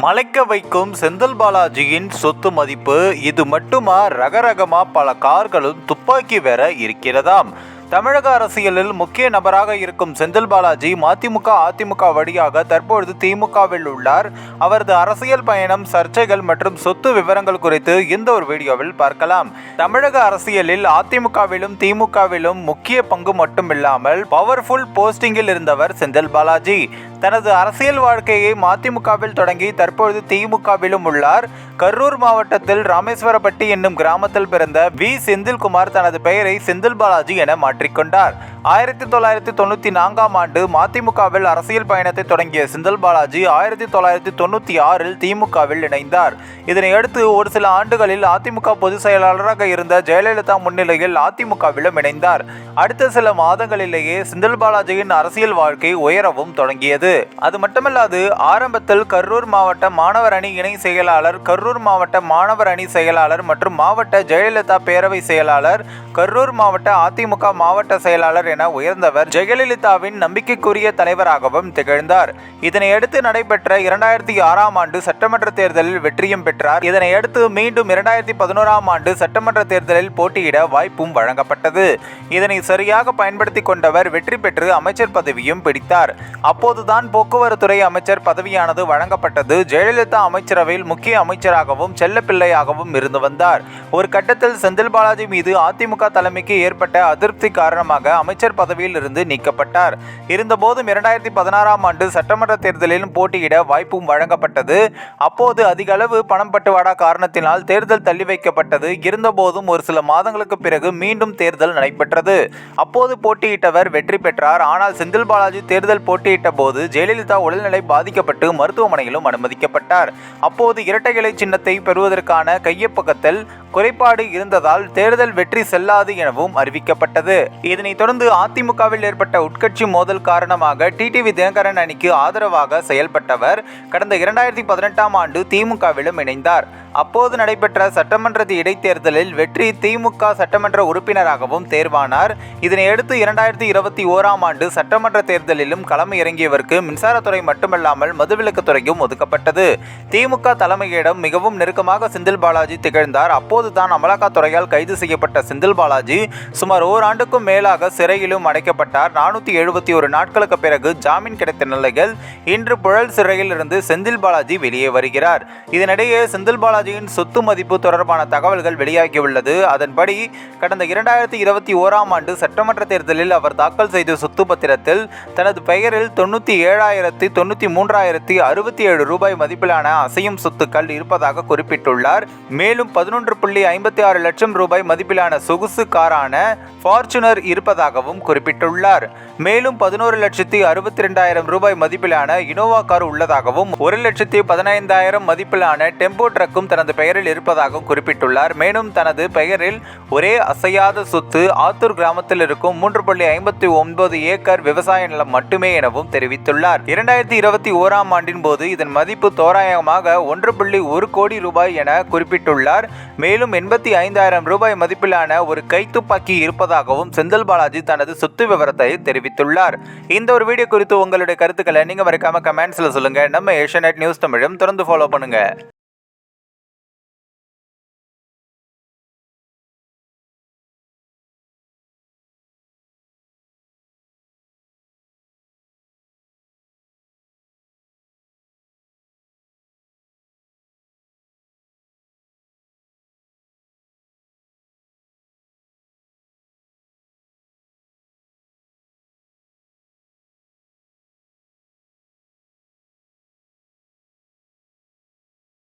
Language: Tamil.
மலைக்க வைக்கும் செந்தில் பாலாஜியின் சொத்து மதிப்பு இது மட்டுமா ரகரகமா பல கார்களும் துப்பாக்கி வேற இருக்கிறதாம். தமிழக அரசியலில் முக்கிய நபராக இருக்கும் செந்தில் பாலாஜி மதிமுக அதிமுக வழியாக தற்பொழுது திமுகவில் உள்ளார். அவரது அரசியல் பயணம் சர்ச்சைகள் மற்றும் சொத்து விவரங்கள் குறித்து இந்த ஒரு வீடியோவில் பார்க்கலாம். தமிழக அரசியலில் அதிமுகவிலும் திமுகவிலும் முக்கிய பங்கு மட்டுமில்லாமல் பவர்ஃபுல் போஸ்டிங்கில் இருந்தவர் செந்தில் பாலாஜி. தனது அரசியல் வாழ்க்கையை மதிமுகவில் தொடங்கி தற்பொழுது திமுகவிலும் உள்ளார். கரூர் மாவட்டத்தில் ராமேஸ்வரப்பட்டி என்னும் கிராமத்தில் பிறந்த வி. செந்தில்குமார் தனது பெயரை செந்தில் பாலாஜி என மாற்றிக்கொண்டார் ஆயிரத்தி தொள்ளாயிரத்தி தொண்ணூற்றி நான்காம் ஆண்டு மதிமுகவில் அரசியல் பயணத்தை தொடங்கிய செந்தில் பாலாஜி ஆயிரத்தி தொள்ளாயிரத்தி தொண்ணூற்றி ஆறில் திமுகவில் இணைந்தார். இதனையடுத்து ஒரு சில ஆண்டுகளில் அதிமுக பொதுச் செயலாளராக இருந்த ஜெயலலிதா முன்னிலையில் அதிமுகவிலும் இணைந்தார். அடுத்த சில மாதங்களிலேயே செந்தில் பாலாஜியின் அரசியல் வாழ்க்கை உயரவும் தொடங்கியது. அது மட்டுமல்லாது ஆரம்பத்தில் கரூர் மாவட்ட மாணவர் அணி இணை செயலாளர் கரூர் மாவட்ட மாணவர் அணி செயலாளர் மற்றும் மாவட்ட ஜெயலலிதா பேரவை செயலாளர் கரூர் மாவட்ட அதிமுக மாவட்ட மாவட்ட செயலாளர் என உயர்ந்தவர். ஜெயலலிதாவின் நம்பிக்கைக்குரிய தலைவராகவும் திகழ்ந்தார். இதனையடுத்து நடைபெற்ற இரண்டாயிரத்தி ஆறாம் ஆண்டு சட்டமன்ற தேர்தலில் வெற்றியும் பெற்றார். இதனையடுத்து மீண்டும் இரண்டாயிரத்தி பதினோராம் ஆண்டு சட்டமன்ற தேர்தலில் போட்டியிட வாய்ப்பும் வழங்கப்பட்டது. இதனை சரியாக பயன்படுத்தி கொண்டவர் வெற்றி பெற்று அமைச்சர் பதவியும் பிடித்தார். அப்போதுதான் போக்குவரத்துறை அமைச்சர் பதவியானது வழங்கப்பட்டது. ஜெயலலிதா அமைச்சரவையில் முக்கிய அமைச்சராகவும் செல்லப்பிள்ளையாகவும் இருந்து வந்தார். ஒரு கட்டத்தில் செந்தில் பாலாஜி மீது அதிமுக தலைமைக்கு ஏற்பட்ட அதிருப்தி காரணமாக அமைச்சர் பதவியில் இருந்து நீக்கப்பட்டார். இருந்தபோதும் இரண்டாயிரத்தி பதினாறாம் ஆண்டு சட்டமன்ற தேர்தலிலும் போட்டியிட வாய்ப்பும் வழங்கப்பட்டது. அப்போது அதிக அளவு பணம் பட்டுவாடா காரணத்தினால் தேர்தல் தள்ளி வைக்கப்பட்டது. இருந்தபோதும் ஒரு சில மாதங்களுக்கு பிறகு மீண்டும் தேர்தல் நடைபெற்றது. அப்போது போட்டியிட்டவர் வெற்றி பெற்றார். ஆனால் செந்தில் பாலாஜி தேர்தல் போட்டியிட்ட போது ஜெயலலிதா உடல்நிலை பாதிக்கப்பட்டு மருத்துவமனையிலும் அனுமதிக்கப்பட்டார். அப்போது இரட்டை இலை சின்னத்தை பெறுவதற்கான கையப்பக்கத்தில் குறைபாடு இருந்ததால் தேர்தல் வெற்றி செல்லாது எனவும் அறிவிக்கப்பட்டது. இதனைத் தொடர்ந்து அதிமுகவில் ஏற்பட்ட உட்கட்சி மோதல் காரணமாக டிடிவி தினகரன் அணிக்கு ஆதரவாக செயல்பட்டவர் கடந்த இரண்டாயிரத்தி பதினெட்டாம் ஆண்டு திமுகவிலும் இணைந்தார். அப்போது நடைபெற்ற சட்டமன்ற இடைத்தேர்தலில் வெற்றி திமுக சட்டமன்ற உறுப்பினராகவும் தேர்வானார். இதனையடுத்து இரண்டாயிரத்தி இருபத்தி ஓராம் ஆண்டு சட்டமன்ற தேர்தலிலும் களம் இறங்கியவருக்கு மின்சாரத்துறை மட்டுமல்லாமல் மதுவிலக்குத்துறையும் ஒதுக்கப்பட்டது. திமுக தலைமையிடம் மிகவும் நெருக்கமாக செந்தில் பாலாஜி திகழ்ந்தார். அப்போதுதான் அமலாக்கத்துறையால் கைது செய்யப்பட்ட செந்தில் பாலாஜி சுமார் ஓராண்டுக்கும் மேலாக சிறையிலும் அடைக்கப்பட்டார். நானூற்றி எழுபத்தி ஒரு நாட்களுக்கு பிறகு ஜாமீன் கிடைத்த நிலையில் இன்று புழல் சிறையில் இருந்து செந்தில் பாலாஜி வெளியே வருகிறார். இதனிடையே செந்தில் பாலாஜியின் சொத்து மதிப்பு தொடர்பான தகவல்கள் வெளியாகியுள்ளது. அதன்படி கடந்த இரண்டாயிரத்தி இருபத்தி ஓராம் ஆண்டு சட்டமன்ற தேர்தலில் அவர் தாக்கல் செய்த சொத்து பத்திரத்தில் தனது பெயரில் தொண்ணூற்றி ஏழாயிரத்தி தொண்ணூற்றி மூன்றாயிரத்தி அறுபத்தி ஏழு ரூபாய் மதிப்பிலான அசையும் சொத்துக்கள் இருப்பதாக குறிப்பிட்டுள்ளார். மேலும் பதினொன்று புள்ளி ஐம்பத்தி ஆறு லட்சம் ரூபாய் மதிப்பிலான சொகுசு காரான ஃபார்ச்சுனர் இருப்பதாகவும் குறிப்பிட்டுள்ளார். மேலும் பதினோரு லட்சத்தி அறுபத்தி ரெண்டாயிரம் ரூபாய் மதிப்பிலான இனோவா கார் உள்ளதாகவும் ஒரு லட்சத்தி பதினைந்தாயிரம் மதிப்பிலான டெம்போ ட்ரக்கும் தனது பெயரில் இருப்பதாகவும் குறிப்பிட்டுள்ளார். மேலும் தனது பெயரில் ஒரே அசையாத சொத்து ஆத்தூர் கிராமத்தில் இருக்கும் மூன்று புள்ளி ஐம்பத்தி ஒன்பது ஏக்கர் விவசாய நிலம் மட்டுமே எனவும் தெரிவித்துள்ளார். இரண்டாயிரத்தி இருபத்தி ஓராம் ஆண்டின் போது இதன் மதிப்பு தோராயமாக ஒன்று புள்ளி ஒரு கோடி ரூபாய் என குறிப்பிட்டுள்ளார். மேலும் எண்பத்தி ஐந்தாயிரம் ரூபாய் மதிப்பிலான ஒரு கைத்துப்பாக்கி இருப்பதாகவும் செந்தில் பாலாஜி தனது சொத்து விவரத்தை தெரிவித்துள்ளார். இந்த ஒரு வீடியோ குறித்து உங்களுடைய கருத்துக்களை நீங்க மறக்காம கமெண்ட்ஸ்ல சொல்லுங்க. நம்ம ஏஷியா நியூஸ் தமிழும் தொடர்ந்து ஃபாலோ பண்ணுங்க.